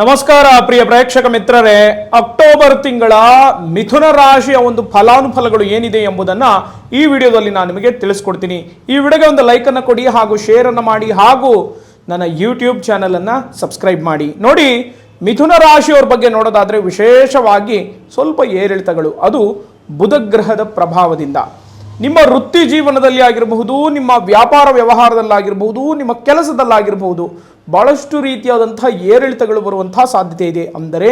ನಮಸ್ಕಾರ, ಪ್ರಿಯ ಪ್ರೇಕ್ಷಕ ಮಿತ್ರರೇ. ಅಕ್ಟೋಬರ್ ತಿಂಗಳ ಮಿಥುನ ರಾಶಿಯ ಒಂದು ಫಲಾನುಫಲಗಳು ಏನಿದೆ ಎಂಬುದನ್ನು ಈ ವಿಡಿಯೋದಲ್ಲಿ ನಾನು ನಿಮಗೆ ತಿಳಿಸ್ಕೊಡ್ತೀನಿ. ಈ ವಿಡಿಯೋಗೆ ಒಂದು ಲೈಕನ್ನು ಕೊಡಿ ಹಾಗೂ ಶೇರನ್ನು ಮಾಡಿ ಹಾಗೂ ನನ್ನ ಯೂಟ್ಯೂಬ್ ಚಾನಲನ್ನು ಸಬ್ಸ್ಕ್ರೈಬ್ ಮಾಡಿ. ನೋಡಿ, ಮಿಥುನ ರಾಶಿಯವ್ರ ಬಗ್ಗೆ ನೋಡೋದಾದರೆ ವಿಶೇಷವಾಗಿ ಸ್ವಲ್ಪ ಏರಿಳಿತಗಳು. ಅದು ಬುಧಗ್ರಹದ ಪ್ರಭಾವದಿಂದ. ನಿಮ್ಮ ವೃತ್ತಿ ಜೀವನದಲ್ಲಿ ಆಗಿರಬಹುದು, ನಿಮ್ಮ ವ್ಯಾಪಾರ ವ್ಯವಹಾರದಲ್ಲಾಗಿರಬಹುದು, ನಿಮ್ಮ ಕೆಲಸದಲ್ಲಾಗಿರಬಹುದು. ಬಹಳಷ್ಟು ರೀತಿಯಾದಂತಹ ಏರಿಳಿತಗಳು ಬರುವಂತಹ ಸಾಧ್ಯತೆ ಇದೆ. ಅಂದರೆ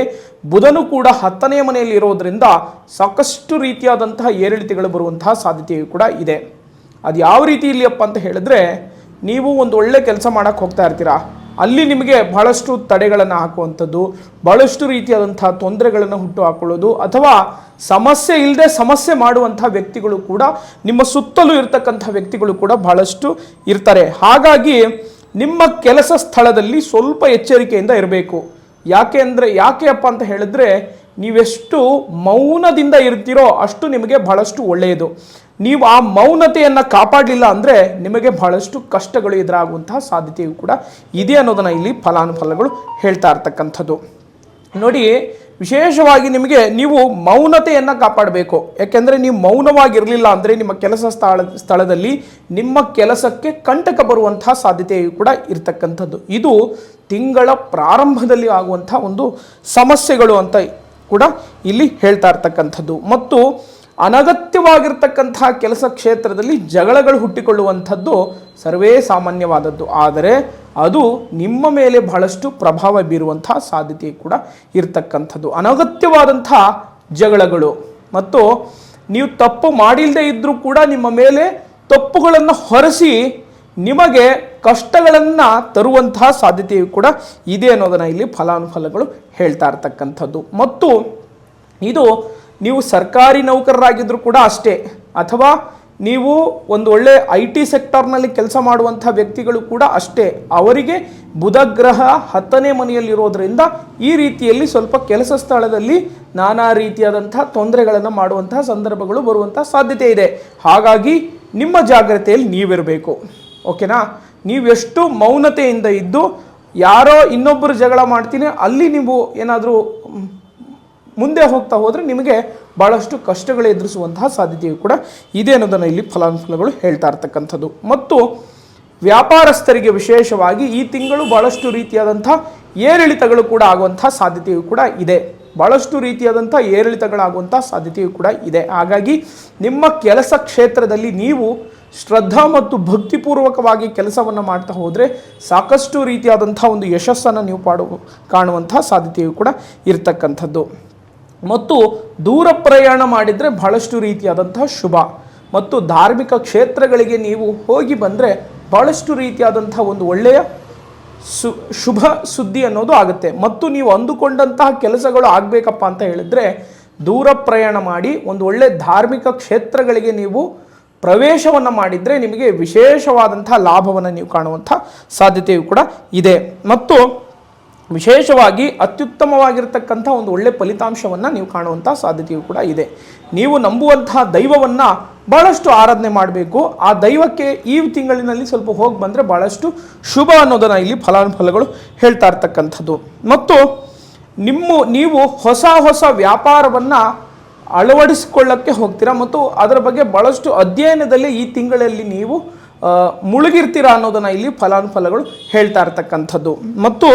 ಬುಧನು ಕೂಡ ಹತ್ತನೇ ಮನೆಯಲ್ಲಿ ಇರೋದ್ರಿಂದ ಸಾಕಷ್ಟು ರೀತಿಯಾದಂತಹ ಏರಿಳಿತಗಳು ಬರುವಂತಹ ಸಾಧ್ಯತೆಯು ಕೂಡ ಇದೆ. ಅದು ಯಾವ ರೀತಿ ಇಲ್ಲಿಯಪ್ಪ ಅಂತ ಹೇಳಿದ್ರೆ, ನೀವು ಒಂದು ಒಳ್ಳೆ ಕೆಲಸ ಮಾಡಕ್ಕೆ ಹೋಗ್ತಾ ಇರ್ತೀರಾ? ಅಲ್ಲಿ ನಿಮಗೆ ಬಹಳಷ್ಟು ತಡೆಗಳನ್ನು ಹಾಕುವಂಥದ್ದು, ಬಹಳಷ್ಟು ರೀತಿಯಾದಂಥ ತೊಂದರೆಗಳನ್ನು ಹುಟ್ಟು ಹಾಕೊಳ್ಳೋದು, ಅಥವಾ ಸಮಸ್ಯೆ ಇಲ್ಲದೆ ಸಮಸ್ಯೆ ಮಾಡುವಂಥ ವ್ಯಕ್ತಿಗಳು ಕೂಡ ನಿಮ್ಮ ಸುತ್ತಲೂ ಇರ್ತಕ್ಕಂಥ ವ್ಯಕ್ತಿಗಳು ಕೂಡ ಬಹಳಷ್ಟು ಇರ್ತಾರೆ. ಹಾಗಾಗಿ ನಿಮ್ಮ ಕೆಲಸ ಸ್ಥಳದಲ್ಲಿ ಸ್ವಲ್ಪ ಎಚ್ಚರಿಕೆಯಿಂದ ಇರಬೇಕು. ಯಾಕೆ ಅಂದರೆ, ಯಾಕೆ ಅಪ್ಪ ಅಂತ ಹೇಳಿದ್ರೆ, ನೀವೆಷ್ಟು ಮೌನದಿಂದ ಇರ್ತೀರೋ ಅಷ್ಟು ನಿಮಗೆ ಬಹಳಷ್ಟು ಒಳ್ಳೆಯದು. ನೀವು ಆ ಮೌನತೆಯನ್ನು ಕಾಪಾಡಲಿಲ್ಲ ಅಂದರೆ ನಿಮಗೆ ಬಹಳಷ್ಟು ಕಷ್ಟಗಳು ಎದುರಾಗುವಂತಹ ಸಾಧ್ಯತೆಯು ಕೂಡ ಇದೆ ಅನ್ನೋದನ್ನು ಇಲ್ಲಿ ಫಲಾನುಫಲಗಳು ಹೇಳ್ತಾ ಇರ್ತಕ್ಕಂಥದ್ದು. ನೋಡಿ ವಿಶೇಷವಾಗಿ ನಿಮಗೆ ನೀವು ಮೌನತೆಯನ್ನು ಕಾಪಾಡಬೇಕು. ಯಾಕೆಂದರೆ ನೀವು ಮೌನವಾಗಿರಲಿಲ್ಲ ಅಂದರೆ ನಿಮ್ಮ ಕೆಲಸ ಸ್ಥಳ, ಸ್ಥಳದಲ್ಲಿ ನಿಮ್ಮ ಕೆಲಸಕ್ಕೆ ಕಂಟಕ ಬರುವಂತಹ ಸಾಧ್ಯತೆಯು ಕೂಡ ಇರತಕ್ಕಂಥದ್ದು. ಇದು ತಿಂಗಳ ಪ್ರಾರಂಭದಲ್ಲಿ ಆಗುವಂಥ ಒಂದು ಸಮಸ್ಯೆಗಳು ಅಂತ ಕೂಡ ಇಲ್ಲಿ ಹೇಳ್ತಾ ಇರ್ತಕ್ಕಂಥದ್ದು. ಮತ್ತು ಅನಗತ್ಯವಾಗಿರ್ತಕ್ಕಂತಹ ಕೆಲಸ ಕ್ಷೇತ್ರದಲ್ಲಿ ಜಗಳಗಳು ಹುಟ್ಟಿಕೊಳ್ಳುವಂಥದ್ದು ಸರ್ವೇ ಸಾಮಾನ್ಯವಾದದ್ದು. ಆದರೆ ಅದು ನಿಮ್ಮ ಮೇಲೆ ಬಹಳಷ್ಟು ಪ್ರಭಾವ ಬೀರುವಂತಹ ಸಾಧ್ಯತೆ ಕೂಡ ಇರತಕ್ಕಂಥದ್ದು. ಅನಗತ್ಯವಾದಂಥ ಜಗಳಗಳು. ಮತ್ತು ನೀವು ತಪ್ಪು ಮಾಡಿಲ್ಲದೆ ಇದ್ದರೂ ಕೂಡ ನಿಮ್ಮ ಮೇಲೆ ತಪ್ಪುಗಳನ್ನು ಹೊರಸಿ ನಿಮಗೆ ಕಷ್ಟಗಳನ್ನು ತರುವಂತಹ ಸಾಧ್ಯತೆಯು ಕೂಡ ಇದೆ ಅನ್ನೋದನ್ನು ಇಲ್ಲಿ ಫಲಾನುಫಲಗಳು ಹೇಳ್ತಾ ಇರ್ತಕ್ಕಂಥದ್ದು. ಮತ್ತು ಇದು ನೀವು ಸರ್ಕಾರಿ ನೌಕರರಾಗಿದ್ದರೂ ಕೂಡ ಅಷ್ಟೇ. ಅಥವಾ ನೀವು ಒಂದು ಒಳ್ಳೆ ಐ ಟಿ ಸೆಕ್ಟರ್ನಲ್ಲಿ ಕೆಲಸ ಮಾಡುವಂಥ ವ್ಯಕ್ತಿಗಳು ಕೂಡ ಅಷ್ಟೇ. ಅವರಿಗೆ ಬುಧ ಗ್ರಹ ಹತ್ತನೇ ಮನೆಯಲ್ಲಿರೋದ್ರಿಂದ ಈ ರೀತಿಯಲ್ಲಿ ಸ್ವಲ್ಪ ಕೆಲಸ ಸ್ಥಳದಲ್ಲಿ ನಾನಾ ರೀತಿಯಾದಂಥ ತೊಂದರೆಗಳನ್ನು ಮಾಡುವಂತಹ ಸಂದರ್ಭಗಳು ಬರುವಂಥ ಸಾಧ್ಯತೆ ಇದೆ. ಹಾಗಾಗಿ ನಿಮ್ಮ ಜಾಗ್ರತೆಯಲ್ಲಿ ನೀವಿರಬೇಕು. ಓಕೆನಾ? ನೀವೆಷ್ಟು ಮೌನತೆಯಿಂದ ಇದ್ದು ಯಾರೋ ಇನ್ನೊಬ್ಬರು ಜಗಳ ಮಾಡ್ತೀನಿ, ಅಲ್ಲಿ ನೀವು ಏನಾದರೂ ಮುಂದೆ ಹೋಗ್ತಾ ಹೋದರೆ ನಿಮಗೆ ಭಾಳಷ್ಟು ಕಷ್ಟಗಳು ಎದುರಿಸುವಂತಹ ಸಾಧ್ಯತೆಯು ಕೂಡ ಇದೆ ಅನ್ನೋದನ್ನು ಇಲ್ಲಿ ಫಲಾನುಫಲಗಳು ಹೇಳ್ತಾ ಇರ್ತಕ್ಕಂಥದ್ದು. ಮತ್ತು ವ್ಯಾಪಾರಸ್ಥರಿಗೆ ವಿಶೇಷವಾಗಿ ಈ ತಿಂಗಳು ಭಾಳಷ್ಟು ರೀತಿಯಾದಂಥ ಏರಿಳಿತಗಳು ಕೂಡ ಆಗುವಂಥ ಸಾಧ್ಯತೆಯು ಕೂಡ ಇದೆ. ಭಾಳಷ್ಟು ರೀತಿಯಾದಂಥ ಏರಿಳಿತಗಳಾಗುವಂಥ ಸಾಧ್ಯತೆಯು ಕೂಡ ಇದೆ. ಹಾಗಾಗಿ ನಿಮ್ಮ ಕೆಲಸ ಕ್ಷೇತ್ರದಲ್ಲಿ ನೀವು ಶ್ರದ್ಧಾ ಮತ್ತು ಭಕ್ತಿಪೂರ್ವಕವಾಗಿ ಕೆಲಸವನ್ನು ಮಾಡ್ತಾ ಹೋದರೆ ಸಾಕಷ್ಟು ರೀತಿಯಾದಂಥ ಒಂದು ಯಶಸ್ಸನ್ನು ನೀವು ಪಾಡು, ಕಾಣುವಂಥ ಸಾಧ್ಯತೆಯು ಕೂಡ ಇರತಕ್ಕಂಥದ್ದು. ಮತ್ತು ದೂರ ಪ್ರಯಾಣ ಮಾಡಿದರೆ ಬಹಳಷ್ಟು ರೀತಿಯಾದಂತಹ ಶುಭ. ಮತ್ತು ಧಾರ್ಮಿಕ ಕ್ಷೇತ್ರಗಳಿಗೆ ನೀವು ಹೋಗಿ ಬಂದರೆ ಬಹಳಷ್ಟು ರೀತಿಯಾದಂಥ ಒಂದು ಒಳ್ಳೆಯ ಸು, ಶುಭ ಸುದ್ದಿ ಅನ್ನೋದು ಆಗುತ್ತೆ. ಮತ್ತು ನೀವು ಅಂದುಕೊಂಡಂತಹ ಕೆಲಸಗಳು ಆಗಬೇಕಪ್ಪ ಅಂತ ಹೇಳಿದ್ರೆ ದೂರ ಪ್ರಯಾಣ ಮಾಡಿ ಒಂದು ಒಳ್ಳೆ ಧಾರ್ಮಿಕ ಕ್ಷೇತ್ರಗಳಿಗೆ ನೀವು ಪ್ರವೇಶವನ್ನು ಮಾಡಿದರೆ ನಿಮಗೆ ವಿಶೇಷವಾದಂತಹ ಲಾಭವನ್ನು ನೀವು ಕಾಣುವಂಥ ಸಾಧ್ಯತೆಯು ಕೂಡ ಇದೆ. ಮತ್ತು ವಿಶೇಷವಾಗಿ ಅತ್ಯುತ್ತಮವಾಗಿರತಕ್ಕಂಥ ಒಂದು ಒಳ್ಳೆ ಫಲಿತಾಂಶವನ್ನು ನೀವು ಕಾಣುವಂಥ ಸಾಧ್ಯತೆಯು ಕೂಡ ಇದೆ. ನೀವು ನಂಬುವಂತಹ ದೈವವನ್ನು ಭಾಳಷ್ಟು ಆರಾಧನೆ ಮಾಡಬೇಕು. ಆ ದೈವಕ್ಕೆ ಈ ತಿಂಗಳಿನಲ್ಲಿ ಸ್ವಲ್ಪ ಹೋಗಿ ಬಂದರೆ ಭಾಳಷ್ಟು ಶುಭ ಅನ್ನೋದನ್ನು ಇಲ್ಲಿ ಫಲಾನುಫಲಗಳು ಹೇಳ್ತಾ ಇರ್ತಕ್ಕಂಥದ್ದು. ಮತ್ತು ನಿಮ್ಮ, ನೀವು ಹೊಸ ಹೊಸ ವ್ಯಾಪಾರವನ್ನು ಅಳವಡಿಸಿಕೊಳ್ಳಕ್ಕೆ ಹೋಗ್ತೀರಾ ಮತ್ತು ಅದರ ಬಗ್ಗೆ ಭಾಳಷ್ಟು ಅಧ್ಯಯನದಲ್ಲಿ ಈ ತಿಂಗಳಲ್ಲಿ ನೀವು ಮುಳುಗಿರ್ತೀರಾ ಅನ್ನೋದನ್ನು ಇಲ್ಲಿ ಫಲಾನುಫಲಗಳು ಹೇಳ್ತಾ ಇರ್ತಕ್ಕಂಥದ್ದು. ಮತ್ತು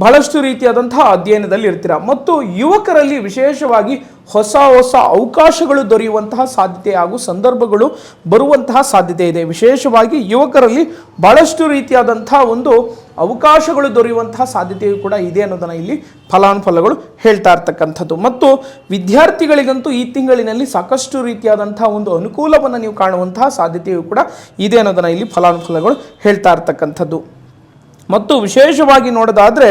ಬಹಳಷ್ಟು ರೀತಿಯಾದಂಥ ಅಧ್ಯಯನದಲ್ಲಿ ಇರ್ತೀರ. ಮತ್ತು ಯುವಕರಲ್ಲಿ ವಿಶೇಷವಾಗಿ ಹೊಸ ಹೊಸ ಅವಕಾಶಗಳು ದೊರೆಯುವಂತಹ ಸಾಧ್ಯತೆ ಹಾಗೂ ಸಂದರ್ಭಗಳು ಬರುವಂತಹ ಸಾಧ್ಯತೆ ಇದೆ. ವಿಶೇಷವಾಗಿ ಯುವಕರಲ್ಲಿ ಬಹಳಷ್ಟು ರೀತಿಯಾದಂತಹ ಒಂದು ಅವಕಾಶಗಳು ದೊರೆಯುವಂತಹ ಸಾಧ್ಯತೆಯು ಕೂಡ ಇದೆ ಅನ್ನೋದನ್ನು ಇಲ್ಲಿ ಫಲಾನುಫಲಗಳು ಹೇಳ್ತಾ ಇರ್ತಕ್ಕಂಥದ್ದು. ಮತ್ತು ವಿದ್ಯಾರ್ಥಿಗಳಿಗಂತೂ ಈ ತಿಂಗಳಿನಲ್ಲಿ ಸಾಕಷ್ಟು ರೀತಿಯಾದಂತಹ ಒಂದು ಅನುಕೂಲವನ್ನು ನೀವು ಕಾಣುವಂತಹ ಸಾಧ್ಯತೆಯು ಕೂಡ ಇದೆ ಅನ್ನೋದನ್ನು ಇಲ್ಲಿ ಫಲಾನುಫಲಗಳು ಹೇಳ್ತಾ ಇರ್ತಕ್ಕಂಥದ್ದು. ಮತ್ತು ವಿಶೇಷವಾಗಿ ನೋಡೋದಾದರೆ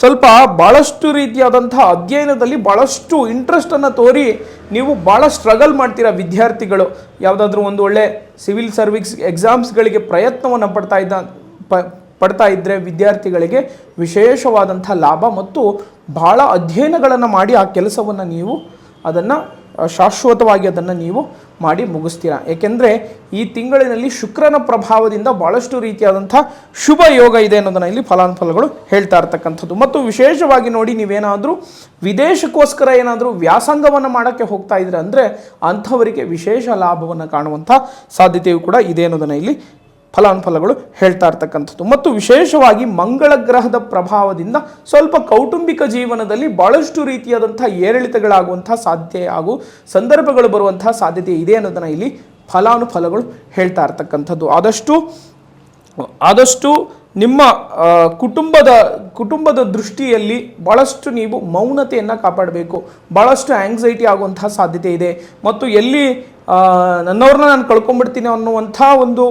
ಸ್ವಲ್ಪ ಭಾಳಷ್ಟು ರೀತಿಯಾದಂಥ ಅಧ್ಯಯನದಲ್ಲಿ ಭಾಳಷ್ಟು ಇಂಟ್ರೆಸ್ಟನ್ನು ತೋರಿ ನೀವು ಭಾಳ ಸ್ಟ್ರಗಲ್ ಮಾಡ್ತೀರಾ ವಿದ್ಯಾರ್ಥಿಗಳು. ಯಾವುದಾದ್ರೂ ಒಂದು ಒಳ್ಳೆ ಸಿವಿಲ್ ಸರ್ವಿಸ್ ಎಕ್ಸಾಮ್ಸ್ಗಳಿಗೆ ಪ್ರಯತ್ನವನ್ನು ಪಡ್ತಾ ಇದ್ದ ಪಡ್ತಾ ಇದ್ದರೆ ವಿದ್ಯಾರ್ಥಿಗಳಿಗೆ ವಿಶೇಷವಾದಂಥ ಲಾಭ ಮತ್ತು ಭಾಳ ಅಧ್ಯಯನಗಳನ್ನು ಮಾಡಿ ಆ ಕೆಲಸವನ್ನು ನೀವು ಅದನ್ನು ಶಾಶ್ವತವಾಗಿ ಅದನ್ನು ನೀವು ಮಾಡಿ ಮುಗಿಸ್ತೀರಾ? ಏಕೆಂದರೆ ಈ ತಿಂಗಳಿನಲ್ಲಿ ಶುಕ್ರನ ಪ್ರಭಾವದಿಂದ ಭಾಳಷ್ಟು ರೀತಿಯಾದಂಥ ಶುಭ ಯೋಗ ಇದೆ ಅನ್ನೋದನ್ನು ಇಲ್ಲಿ ಫಲಾನುಫಲಗಳು ಹೇಳ್ತಾ ಇರ್ತಕ್ಕಂಥದ್ದು. ಮತ್ತು ವಿಶೇಷವಾಗಿ ನೋಡಿ ನೀವೇನಾದರೂ ವಿದೇಶಕ್ಕೋಸ್ಕರ ಏನಾದರೂ ವ್ಯಾಸಂಗವನ್ನು ಮಾಡೋಕ್ಕೆ ಹೋಗ್ತಾ ಇದ್ರೆ ಅಂದರೆ ಅಂಥವರಿಗೆ ವಿಶೇಷ ಲಾಭವನ್ನು ಕಾಣುವಂಥ ಸಾಧ್ಯತೆಯು ಕೂಡ ಇದೆ ಅನ್ನೋದನ್ನು ಇಲ್ಲಿ ಫಲಾನುಫಲಗಳು ಹೇಳ್ತಾ ಇರ್ತಕ್ಕಂಥದ್ದು. ಮತ್ತು ವಿಶೇಷವಾಗಿ ಮಂಗಳ ಗ್ರಹದ ಪ್ರಭಾವದಿಂದ ಸ್ವಲ್ಪ ಕೌಟುಂಬಿಕ ಜೀವನದಲ್ಲಿ ಬಹಳಷ್ಟು ರೀತಿಯಾದಂಥ ಏರಿಳಿತಗಳಾಗುವಂಥ ಸಾಧ್ಯತೆ ಹಾಗೂ ಸಂದರ್ಭಗಳು ಬರುವಂತಹ ಸಾಧ್ಯತೆ ಇದೆ ಅನ್ನೋದನ್ನು ಇಲ್ಲಿ ಫಲಾನುಫಲಗಳು ಹೇಳ್ತಾ ಇರ್ತಕ್ಕಂಥದ್ದು. ಆದಷ್ಟು ಆದಷ್ಟು ನಿಮ್ಮ ಕುಟುಂಬದ ಕುಟುಂಬದ ದೃಷ್ಟಿಯಲ್ಲಿ ಭಾಳಷ್ಟು ನೀವು ಮೌನತೆಯನ್ನು ಕಾಪಾಡಬೇಕು. ಭಾಳಷ್ಟು ಆಂಗ್ಸೈಟಿ ಆಗುವಂತಹ ಸಾಧ್ಯತೆ ಇದೆ. ಮತ್ತು ಎಲ್ಲಿ ನನ್ನವ್ರನ್ನ ನಾನು ಕಳ್ಕೊಂಡ್ಬಿಡ್ತೀನಿ ಅನ್ನುವಂಥ ಒಂದು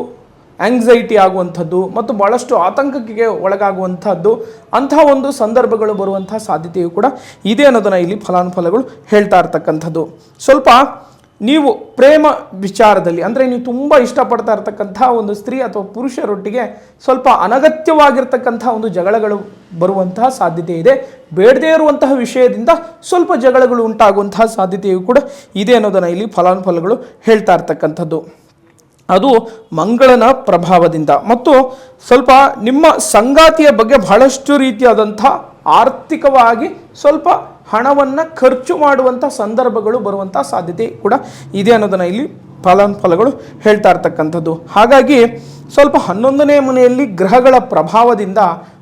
ಆಂಗ್ಸೈಟಿ ಆಗುವಂಥದ್ದು ಮತ್ತು ಭಾಳಷ್ಟು ಆತಂಕಕ್ಕೆ ಒಳಗಾಗುವಂಥದ್ದು ಅಂತಹ ಒಂದು ಸಂದರ್ಭಗಳು ಬರುವಂಥ ಸಾಧ್ಯತೆಯು ಕೂಡ ಇದೆ ಅನ್ನೋದನ್ನು ಇಲ್ಲಿ ಫಲಾನುಫಲಗಳು ಹೇಳ್ತಾ ಇರ್ತಕ್ಕಂಥದ್ದು. ಸ್ವಲ್ಪ ನೀವು ಪ್ರೇಮ ವಿಚಾರದಲ್ಲಿ ಅಂದರೆ ನೀವು ತುಂಬ ಇಷ್ಟಪಡ್ತಾ ಇರ್ತಕ್ಕಂಥ ಒಂದು ಸ್ತ್ರೀ ಅಥವಾ ಪುರುಷರೊಟ್ಟಿಗೆ ಸ್ವಲ್ಪ ಅನಗತ್ಯವಾಗಿರ್ತಕ್ಕಂಥ ಒಂದು ಜಗಳಗಳು ಬರುವಂತಹ ಸಾಧ್ಯತೆ ಇದೆ. ಬೇಡದೇ ಇರುವಂತಹ ವಿಷಯದಿಂದ ಸ್ವಲ್ಪ ಜಗಳಗಳು ಉಂಟಾಗುವಂತಹ ಸಾಧ್ಯತೆಯು ಕೂಡ ಇದೆ ಅನ್ನೋದನ್ನು ಇಲ್ಲಿ ಫಲಾನುಫಲಗಳು ಹೇಳ್ತಾ ಇರ್ತಕ್ಕಂಥದ್ದು. ಅದು ಮಂಗಳನ ಪ್ರಭಾವದಿಂದ. ಮತ್ತು ಸ್ವಲ್ಪ ನಿಮ್ಮ ಸಂಗಾತಿಯ ಬಗ್ಗೆ ಬಹಳಷ್ಟು ರೀತಿಯಾದಂಥ ಆರ್ಥಿಕವಾಗಿ ಸ್ವಲ್ಪ ಹಣವನ್ನು ಖರ್ಚು ಮಾಡುವಂಥ ಸಂದರ್ಭಗಳು ಬರುವಂಥ ಸಾಧ್ಯತೆ ಕೂಡ ಇದೆ ಅನ್ನೋದನ್ನು ಇಲ್ಲಿ ಫಲಾನುಫಲಗಳು ಹೇಳ್ತಾ ಇರ್ತಕ್ಕಂಥದ್ದು. ಹಾಗಾಗಿ ಸ್ವಲ್ಪ ಹನ್ನೊಂದನೇ ಮನೆಯಲ್ಲಿ ಗ್ರಹಗಳ ಪ್ರಭಾವದಿಂದ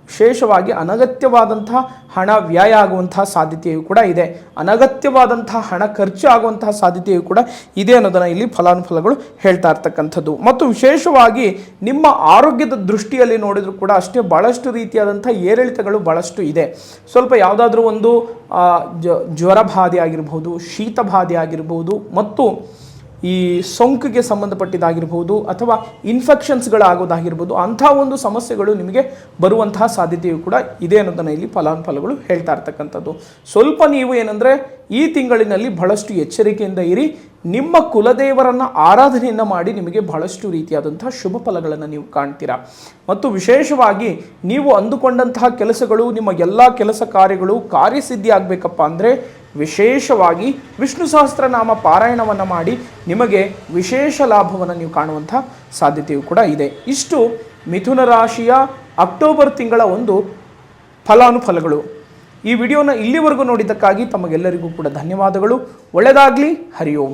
ವಿಶೇಷವಾಗಿ ಅನಗತ್ಯವಾದಂತಹ ಹಣ ವ್ಯಯ ಆಗುವಂತಹ ಸಾಧ್ಯತೆಯು ಕೂಡ ಇದೆ. ಅನಗತ್ಯವಾದಂತಹ ಹಣ ಖರ್ಚು ಆಗುವಂತಹ ಸಾಧ್ಯತೆಯು ಕೂಡ ಇದೆ ಅನ್ನೋದನ್ನು ಇಲ್ಲಿ ಫಲಾನುಫಲಗಳು ಹೇಳ್ತಾ ಇರ್ತಕ್ಕಂಥದ್ದು. ಮತ್ತು ವಿಶೇಷವಾಗಿ ನಿಮ್ಮ ಆರೋಗ್ಯದ ದೃಷ್ಟಿಯಲ್ಲಿ ನೋಡಿದರೂ ಕೂಡ ಅಷ್ಟೇ ಭಾಳಷ್ಟು ರೀತಿಯಾದಂಥ ಏರಿಳಿತಗಳು ಭಾಳಷ್ಟು ಇದೆ. ಸ್ವಲ್ಪ ಯಾವುದಾದ್ರೂ ಒಂದು ಜ್ವರ ಬಾಧೆ ಆಗಿರ್ಬೋದು ಶೀತ ಬಾಧೆ ಆಗಿರ್ಬೋದು, ಮತ್ತು ಈ ಸೋಂಕಿಗೆ ಸಂಬಂಧಪಟ್ಟಿದ್ದಾಗಿರ್ಬೋದು ಅಥವಾ ಇನ್ಫೆಕ್ಷನ್ಸ್ಗಳಾಗೋದಾಗಿರ್ಬೋದು ಅಂಥ ಒಂದು ಸಮಸ್ಯೆಗಳು ನಿಮಗೆ ಬರುವಂತಹ ಸಾಧ್ಯತೆಯು ಕೂಡ ಇದೆ ಅನ್ನೋದನ್ನು ಇಲ್ಲಿ ಫಲಾನುಫಲಗಳು ಹೇಳ್ತಾ ಇರ್ತಕ್ಕಂಥದ್ದು. ಸ್ವಲ್ಪ ನೀವು ಏನಂದರೆ ಈ ತಿಂಗಳಿನಲ್ಲಿ ಬಹಳಷ್ಟು ಎಚ್ಚರಿಕೆಯಿಂದ ಇರಿ. ನಿಮ್ಮ ಕುಲದೇವರನ್ನು ಆರಾಧನೆಯನ್ನು ಮಾಡಿ ನಿಮಗೆ ಬಹಳಷ್ಟು ರೀತಿಯಾದಂತಹ ಶುಭ ಫಲಗಳನ್ನು ನೀವು ಕಾಣ್ತೀರಾ. ಮತ್ತು ವಿಶೇಷವಾಗಿ ನೀವು ಅಂದುಕೊಂಡಂತಹ ಕೆಲಸಗಳು, ನಿಮ್ಮ ಎಲ್ಲ ಕೆಲಸ ಕಾರ್ಯಗಳು ಕಾರ್ಯಸಿದ್ಧಿ ಆಗಬೇಕಪ್ಪ ಅಂದರೆ ವಿಶೇಷವಾಗಿ ವಿಷ್ಣು ಸಹಸ್ರನಾಮ ಪಾರಾಯಣವನ್ನು ಮಾಡಿ ನಿಮಗೆ ವಿಶೇಷ ಲಾಭವನ್ನು ನೀವು ಕಾಣುವಂಥ ಸಾಧ್ಯತೆಯು ಕೂಡ ಇದೆ. ಇಷ್ಟು ಮಿಥುನ ರಾಶಿಯ ಅಕ್ಟೋಬರ್ ತಿಂಗಳ ಒಂದು ಫಲಾನುಫಲಗಳು. ಈ ವಿಡಿಯೋನ ಇಲ್ಲಿವರೆಗೂ ನೋಡಿದ್ದಕ್ಕಾಗಿ ತಮಗೆಲ್ಲರಿಗೂ ಕೂಡ ಧನ್ಯವಾದಗಳು. ಒಳ್ಳೆಯದಾಗಲಿ ಹರಿ ಓಂ